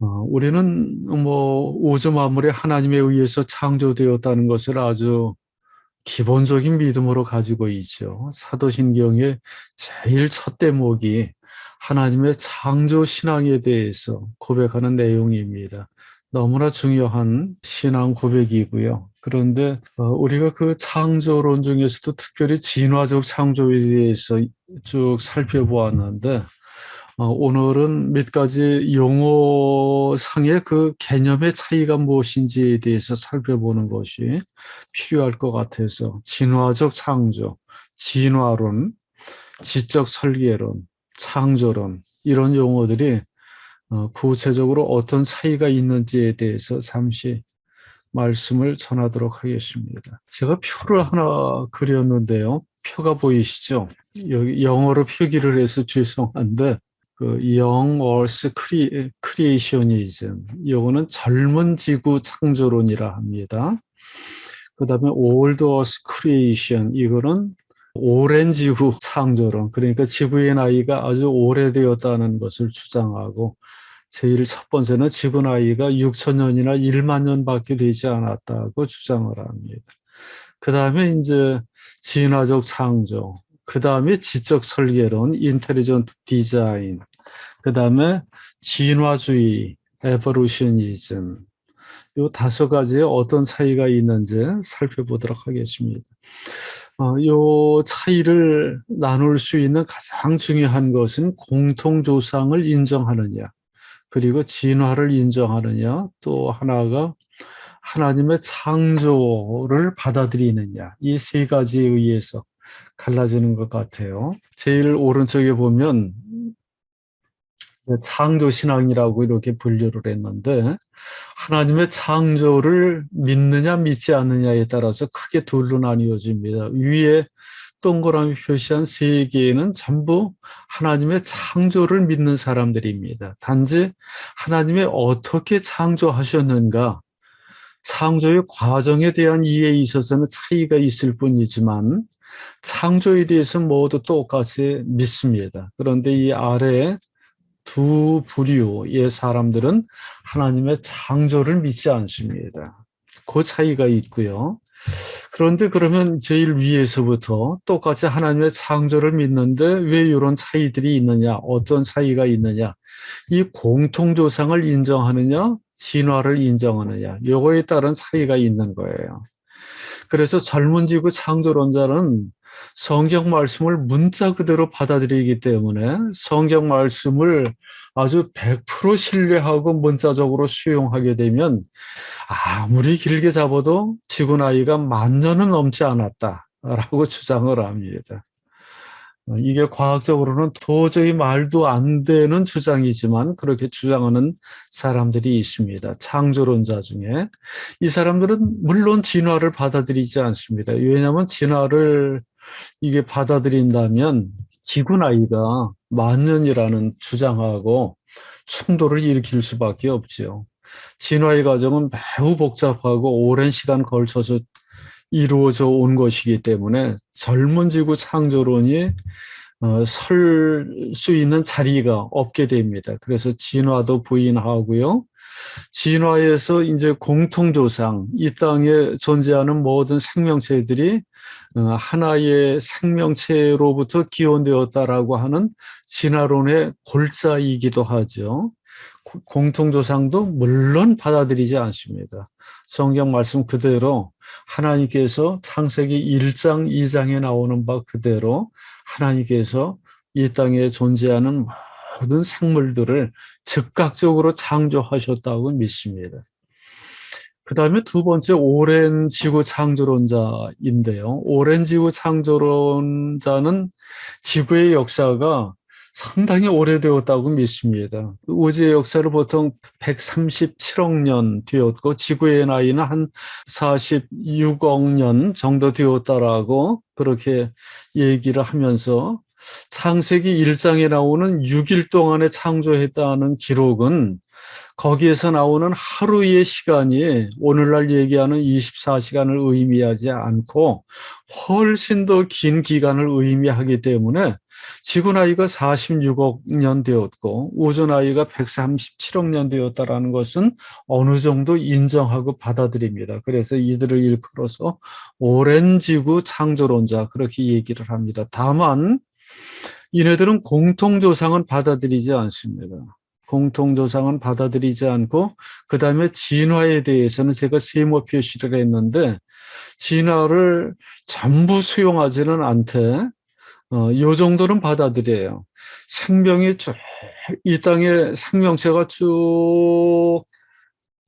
어, 우리는 뭐 우주 만물이 하나님에 의해서 창조되었다는 것을 아주 기본적인 믿음으로 가지고 있죠. 사도신경의 제일 첫 대목이 하나님의 창조 신앙에 대해서 고백하는 내용입니다. 너무나 중요한 신앙 고백이고요. 그런데 어, 우리가 그 창조론 중에서도 특별히 진화적 창조에 대해서 쭉 살펴보았는데 어, 오늘은 몇 가지 용어상의 그 개념의 차이가 무엇인지에 대해서 살펴보는 것이 필요할 것 같아서 진화적 창조, 진화론, 지적 설계론, 창조론 이런 용어들이 어, 구체적으로 어떤 차이가 있는지에 대해서 잠시 말씀을 전하도록 하겠습니다. 제가 표를 하나 그렸는데요. 표가 보이시죠? 여기 영어로 표기를 해서 죄송한데 그 Young Earth Creationism 이거는 젊은 지구 창조론이라 합니다. 그 다음에 Old Earth Creation 이거는 오랜 지구 창조론 그러니까 지구의 나이가 아주 오래되었다는 것을 주장하고 제일 첫 번째는 지구 나이가 6천 년이나 1만 년밖에 되지 않았다고 주장을 합니다. 그 다음에 이제 진화적 창조, 그 다음에 지적 설계론, 인텔리전트 디자인, 그 다음에 진화주의, 에버루셔니즘, 요 다섯 가지의 어떤 차이가 있는지 살펴보도록 하겠습니다. 어, 요 차이를 나눌 수 있는 가장 중요한 것은 공통조상을 인정하느냐, 그리고 진화를 인정하느냐, 또 하나가 하나님의 창조를 받아들이느냐, 이 세 가지에 의해서 갈라지는 것 같아요. 제일 오른쪽에 보면 창조 신앙이라고 이렇게 분류를 했는데 하나님의 창조를 믿느냐 믿지 않느냐에 따라서 크게 둘로 나뉘어집니다. 위에 동그라미 표시한 세 개는 전부 하나님의 창조를 믿는 사람들입니다. 단지 하나님의 어떻게 창조하셨는가 창조의 과정에 대한 이해에 있어서는 차이가 있을 뿐이지만 창조에 대해서 모두 똑같이 믿습니다. 그런데 이 아래 두 부류의 사람들은 하나님의 창조를 믿지 않습니다. 그 차이가 있고요. 그런데 그러면 제일 위에서부터 똑같이 하나님의 창조를 믿는데 왜 이런 차이들이 있느냐, 어떤 차이가 있느냐, 이 공통조상을 인정하느냐, 진화를 인정하느냐, 요거에 따른 차이가 있는 거예요. 그래서 젊은 지구 창조론자는 성경 말씀을 문자 그대로 받아들이기 때문에 성경 말씀을 아주 100% 신뢰하고 문자적으로 수용하게 되면 아무리 길게 잡아도 지구 나이가 만 년은 넘지 않았다라고 주장을 합니다. 이게 과학적으로는 도저히 말도 안 되는 주장이지만 그렇게 주장하는 사람들이 있습니다. 창조론자 중에. 이 사람들은 물론 진화를 받아들이지 않습니다. 왜냐하면 진화를 이게 받아들인다면 지구 나이가 만 년이라는 주장하고 충돌을 일으킬 수밖에 없지요. 진화의 과정은 매우 복잡하고 오랜 시간 걸쳐서 이루어져 온 것이기 때문에 젊은 지구 창조론이 어, 설 수 있는 자리가 없게 됩니다. 그래서 진화도 부인하고요. 진화에서 이제 공통조상, 이 땅에 존재하는 모든 생명체들이 어, 하나의 생명체로부터 기원되었다라고 하는 진화론의 골자이기도 하죠. 공통조상도 물론 받아들이지 않습니다. 성경 말씀 그대로 하나님께서 창세기 1장, 2장에 나오는 바 그대로 하나님께서 이 땅에 존재하는 모든 생물들을 즉각적으로 창조하셨다고 믿습니다. 그 다음에 두 번째 오랜 지구 창조론자인데요. 오랜 지구 창조론자는 지구의 역사가 상당히 오래되었다고 믿습니다. 우주의 역사를 보통 137억 년 되었고 지구의 나이는 한 46억 년 정도 되었다라고 그렇게 얘기를 하면서 창세기 1장에 나오는 6일 동안에 창조했다는 기록은 거기에서 나오는 하루의 시간이 오늘날 얘기하는 24시간을 의미하지 않고 훨씬 더 긴 기간을 의미하기 때문에 지구 나이가 46억 년 되었고 우주 나이가 137억 년 되었다라는 것은 어느 정도 인정하고 받아들입니다. 그래서 이들을 일컬어서 오랜 지구 창조론자 그렇게 얘기를 합니다. 다만 이네들은 공통조상은 받아들이지 않습니다. 공통조상은 받아들이지 않고 그 다음에 진화에 대해서는 제가 세모 표시를 했는데 진화를 전부 수용하지는 않되 어, 요 정도는 받아들여요. 생명이 쭉 이 땅에 생명체가 쭉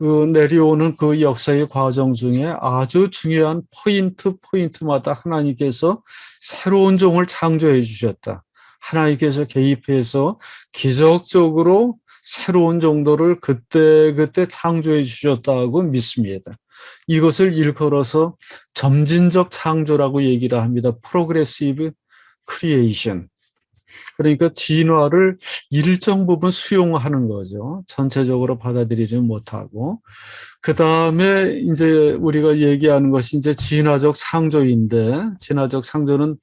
그 내려오는 그 역사의 과정 중에 아주 중요한 포인트 포인트마다 하나님께서 새로운 종을 창조해 주셨다. 하나님께서 개입해서 기적적으로 새로운 정도를 그때 그때 창조해 주셨다고 믿습니다. 이것을 일컬어서 점진적 창조라고 얘기를 합니다. 프로그레시브 크리에이션. 그러니까 진화를 일정 부분 수용하는 거죠. 전체적으로 받아들이지 못하고. 그 다음에 이제 우리가 얘기하는 것이 이제 진화적 창조인데, 진화적 창조는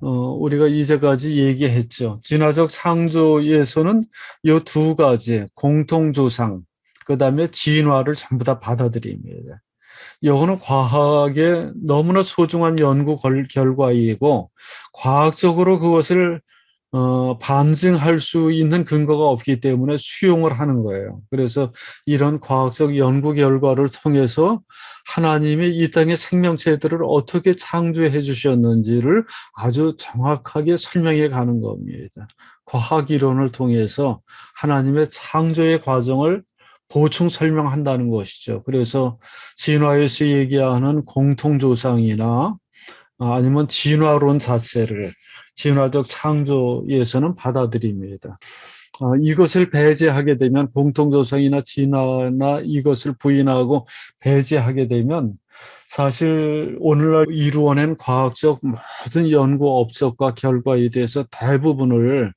어, 우리가 이제까지 얘기했죠. 진화적 창조에서는 이 두 가지, 공통조상, 그 다음에 진화를 전부 다 받아들입니다. 이거는 과학의 너무나 소중한 연구 결과이고, 과학적으로 그것을 어, 반증할 수 있는 근거가 없기 때문에 수용을 하는 거예요. 그래서 이런 과학적 연구 결과를 통해서 하나님이 이 땅의 생명체들을 어떻게 창조해 주셨는지를 아주 정확하게 설명해 가는 겁니다. 과학 이론을 통해서 하나님의 창조의 과정을 보충 설명한다는 것이죠. 그래서 진화에서 얘기하는 공통조상이나 아니면 진화론 자체를 진화적 창조에서는 받아들입니다. 어, 이것을 배제하게 되면 공통조성이나 진화나 이것을 부인하고 배제하게 되면 사실 오늘날 이루어낸 과학적 모든 연구 업적과 결과에 대해서 대부분을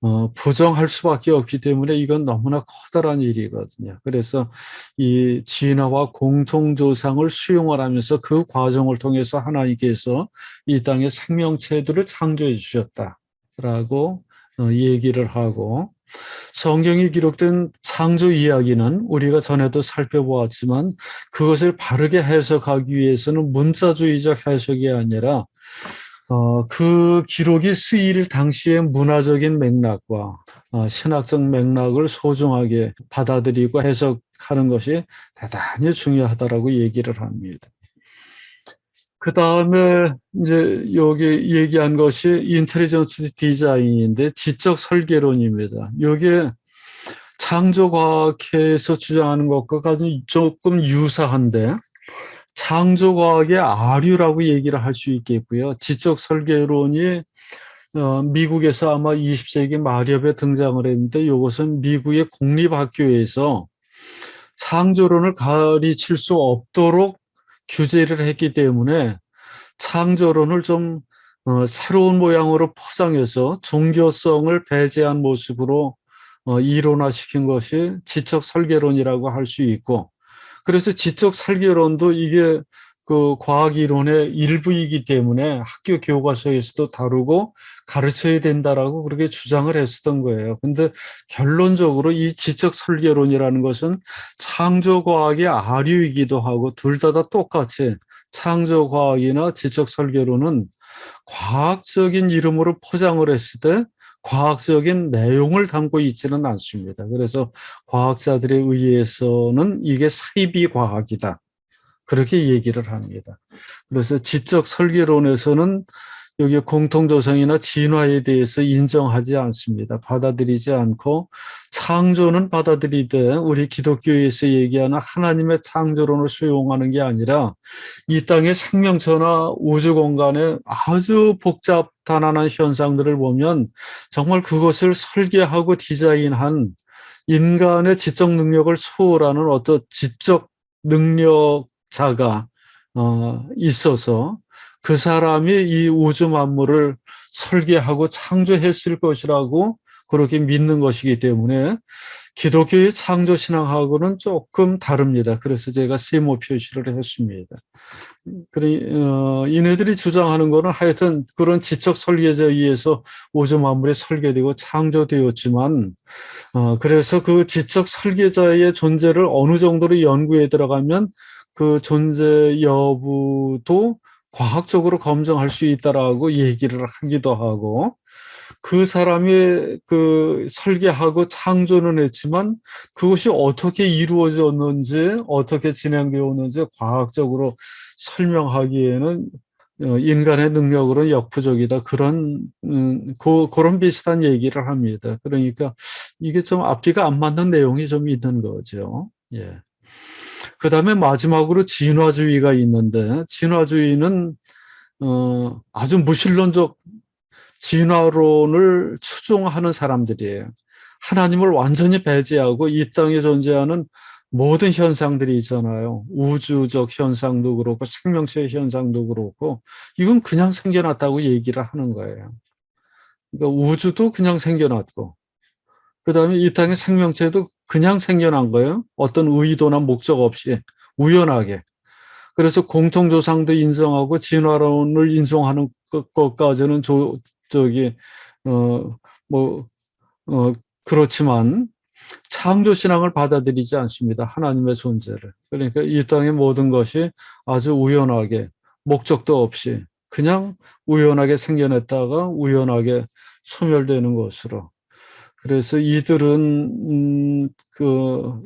어, 부정할 수밖에 없기 때문에 이건 너무나 커다란 일이거든요. 그래서 이 진화와 공통조상을 수용을 하면서 그 과정을 통해서 하나님께서 이 땅의 생명체들을 창조해 주셨다라고 어, 얘기를 하고 성경이 기록된 창조 이야기는 우리가 전에도 살펴보았지만 그것을 바르게 해석하기 위해서는 문자주의적 해석이 아니라 어, 그 기록이 쓰일 당시의 문화적인 맥락과 어, 신학적 맥락을 소중하게 받아들이고 해석하는 것이 대단히 중요하다라고 얘기를 합니다. 그 다음에 이제 여기 얘기한 것이 인텔리전스 디자인인데 지적 설계론입니다. 이게 창조과학에서 주장하는 것과 조금 유사한데 창조과학의 아류라고 얘기를 할 수 있겠고요. 지적 설계론이 어, 미국에서 아마 20세기 말엽에 등장을 했는데 이것은 미국의 공립학교에서 창조론을 가르칠 수 없도록 규제를 했기 때문에 창조론을 좀 어, 새로운 모양으로 포장해서 종교성을 배제한 모습으로 어, 이론화시킨 것이 지적 설계론이라고 할 수 있고 그래서 지적 설계론도 이게 그 과학 이론의 일부이기 때문에 학교 교과서에서도 다루고 가르쳐야 된다라고 그렇게 주장을 했었던 거예요. 근데 결론적으로 이 지적 설계론이라는 것은 창조 과학의 아류이기도 하고 둘 다 다 똑같이 창조 과학이나 지적 설계론은 과학적인 이름으로 포장을 했을 때 과학적인 내용을 담고 있지는 않습니다. 그래서 과학자들에 의해서는 이게 사이비 과학이다. 그렇게 얘기를 합니다. 그래서 지적 설계론에서는 여기 공통조성이나 진화에 대해서 인정하지 않습니다. 받아들이지 않고 창조는 받아들이되 우리 기독교에서 얘기하는 하나님의 창조론을 수용하는 게 아니라 이 땅의 생명체나 우주 공간에 아주 복잡 단안한 현상들을 보면 정말 그것을 설계하고 디자인한 인간의 지적 능력을 초월하는 어떤 지적 능력자가 어, 있어서 그 사람이 이 우주 만물을 설계하고 창조했을 것이라고 그렇게 믿는 것이기 때문에 기독교의 창조 신앙하고는 조금 다릅니다. 그래서 제가 세모 표시를 했습니다. 그래, 어, 이네들이 주장하는 거는 하여튼 그런 지적 설계자에 의해서 우주 만물이 설계되고 창조되었지만, 어, 그래서 그 지적 설계자의 존재를 어느 정도로 연구에 들어가면 그 존재 여부도 과학적으로 검증할 수 있다라고 얘기를 하기도 하고, 그 사람이 그 설계하고 창조는 했지만 그것이 어떻게 이루어졌는지 어떻게 진행되었는지 과학적으로 설명하기에는 어, 인간의 능력으로 역부족이다 그런 음, 그, 그런 비슷한 얘기를 합니다. 그러니까 이게 좀 앞뒤가 안 맞는 내용이 좀 있는 거죠. 예. 그 다음에 마지막으로 진화주의가 있는데 진화주의는 어, 아주 무신론적 진화론을 추종하는 사람들이에요. 하나님을 완전히 배제하고 이 땅에 존재하는 모든 현상들이 있잖아요. 우주적 현상도 그렇고 생명체의 현상도 그렇고 이건 그냥 생겨났다고 얘기를 하는 거예요. 그러니까 우주도 그냥 생겨났고 그 다음에 이 땅의 생명체도 그냥 생겨난 거예요. 어떤 의도나 목적 없이 우연하게. 그래서 공통조상도 인정하고 진화론을 인정하는 것까지는 저기 어뭐 어, 그렇지만 창조 신앙을 받아들이지 않습니다. 하나님의 존재를. 그러니까 이 땅의 모든 것이 아주 우연하게 목적도 없이 그냥 우연하게 생겨났다가 우연하게 소멸되는 것으로. 그래서 이들은 음, 그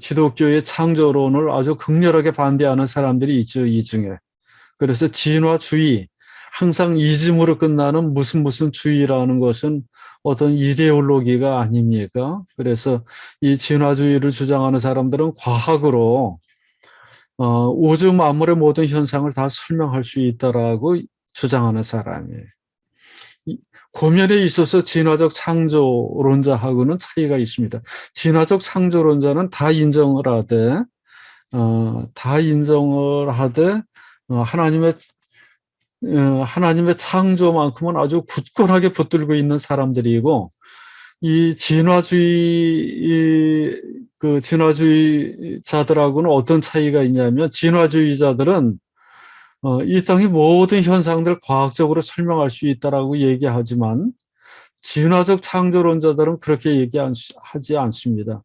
기독교의 창조론을 아주 극렬하게 반대하는 사람들이 있죠 이 중에. 그래서 진화주의 항상 이즘으로 끝나는 무슨 무슨 주의라는 것은 어떤 이데올로기가 아닙니까? 그래서 이 진화주의를 주장하는 사람들은 과학으로 어, 우주 만물의 모든 현상을 다 설명할 수 있다라고 주장하는 사람이에요. 고면에 있어서 진화적 창조론자하고는 차이가 있습니다. 진화적 창조론자는 다 인정을 하되, 어, 다 인정을 하되, 어, 하나님의 어, 하나님의 창조만큼은 아주 굳건하게 붙들고 있는 사람들이고 이 진화주의 그 진화주의자들하고는 어떤 차이가 있냐면 진화주의자들은 어, 이 땅의 모든 현상들을 과학적으로 설명할 수 있다라고 얘기하지만 진화적 창조론자들은 그렇게 얘기하지 않습니다.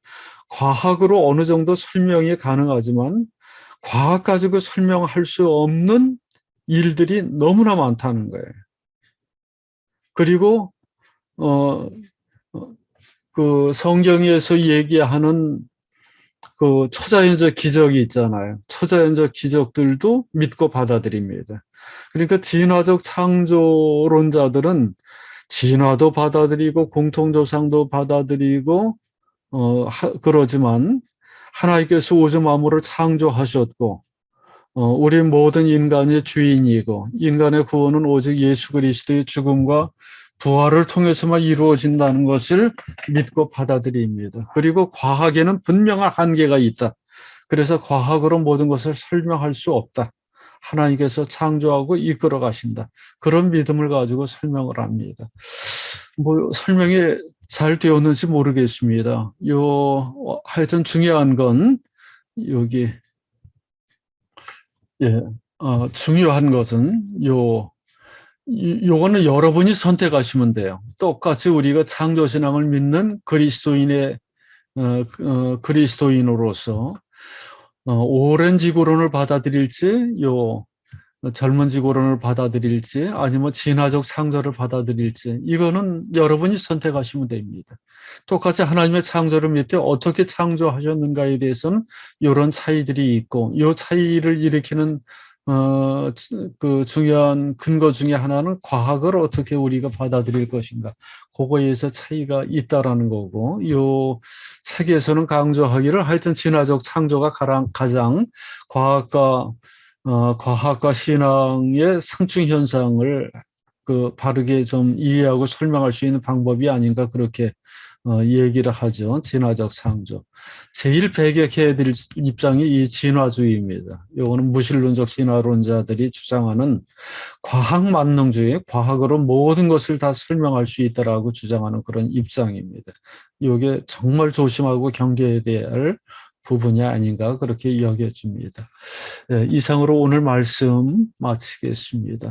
과학으로 어느 정도 설명이 가능하지만 과학 가지고 설명할 수 없는 일들이 너무나 많다는 거예요. 그리고 어, 어, 그 성경에서 얘기하는 그 초자연적 기적이 있잖아요. 초자연적 기적들도 믿고 받아들입니다. 그러니까 진화적 창조론자들은 진화도 받아들이고 공통조상도 받아들이고 어 하, 그러지만 하나님께서 우주 만물을 창조하셨고 어, 우리 모든 인간의 주인이고 인간의 구원은 오직 예수 그리스도의 죽음과 부활을 통해서만 이루어진다는 것을 믿고 받아들입니다. 그리고 과학에는 분명한 한계가 있다. 그래서 과학으로 모든 것을 설명할 수 없다. 하나님께서 창조하고 이끌어 가신다. 그런 믿음을 가지고 설명을 합니다. 뭐 설명이 잘 되었는지 모르겠습니다. 요 어, 하여튼 중요한 건 여기 예, 어, 중요한 것은 요, 요거는 여러분이 선택하시면 돼요. 똑같이 우리가 창조신앙을 믿는 그리스도인의, 어, 어, 그리스도인으로서, 어, 오랜 지구론을 받아들일지, 요, 젊은 지구론을 받아들일지 아니면 진화적 창조를 받아들일지 이거는 여러분이 선택하시면 됩니다. 똑같이 하나님의 창조를 밑에 어떻게 창조하셨는가에 대해서는 이런 차이들이 있고 이 차이를 일으키는 어, 그 중요한 근거 중에 하나는 과학을 어떻게 우리가 받아들일 것인가. 그거에서 차이가 있다라는 거고, 요 책에서는 강조하기를 하여튼 진화적 창조가 가장, 가장 과학과 어, 과학과 신앙의 상충 현상을 그 바르게 좀 이해하고 설명할 수 있는 방법이 아닌가 그렇게 어, 얘기를 하죠. 진화적 창조. 제일 배격해야 될 입장이 이 진화주의입니다. 이거는 무신론적 진화론자들이 주장하는 과학 만능주의, 과학으로 모든 것을 다 설명할 수 있다라고 주장하는 그런 입장입니다. 이게 정말 조심하고 경계해야 될 부분이 아닌가 그렇게 여겨집니다. 예, 이상으로 오늘 말씀 마치겠습니다.